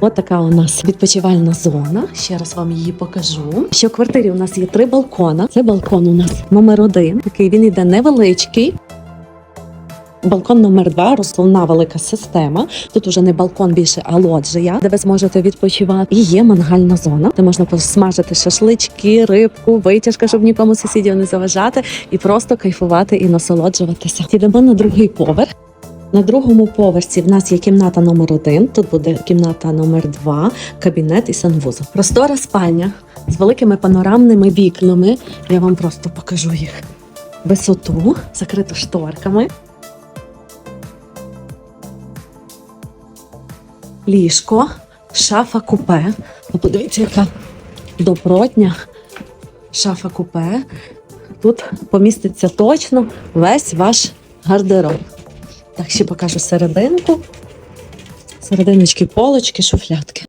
От така у нас відпочивальна зона. Ще раз вам її покажу. Що в квартирі у нас є три балкона. Це балкон у нас номер один. Такий він іде невеличкий. Балкон номер два розсувна велика система. Тут уже не балкон більше, а лоджія, де ви зможете відпочивати. І є мангальна зона, де можна посмажити шашлички, рибку, витяжка, щоб нікому сусідів не заважати, і просто кайфувати і насолоджуватися. Йдемо на другий поверх. На другому поверсі в нас є кімната номер один. Тут буде кімната номер два, кабінет і санвузол. Простора спальня з великими панорамними вікнами. Я вам просто покажу їх. Висоту, закриту шторками. Ліжко, шафа купе. Подивіться, яка добротня шафа купе. Тут поміститься точно весь ваш гардероб. Так, ще покажу серединку. Серединочки, полочки, шуфлятки.